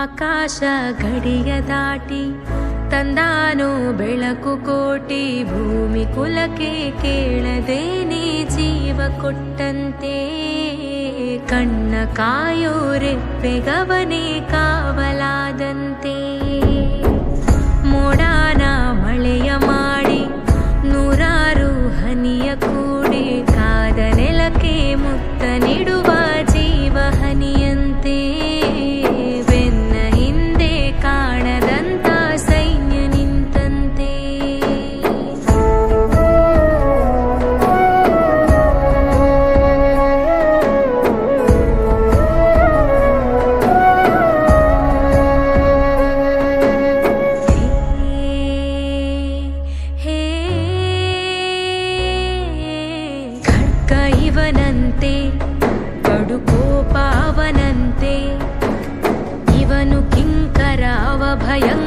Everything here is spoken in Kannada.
ಆಕಾಶ ಗಡಿಯ ದಾಟಿ, ತಂದಾನು ಬೆಳಕು ಕೋಟಿ, ಭೂಮಿ ಕುಲಕ್ಕೆ ಕೇಳದೇನೆ ಜೀವ ಕೊಟ್ಟಂತೆ. ಕಣ್ಣ ಕಾಯೋ ರೆಪ್ಪೆಗವನೇ ಕಾವ ಇವನಂತೆ ಕಡುಕೋ ಪಾವನಂತೆ ಇವನು ಕಿಂಕರಾವ ಭಯಂ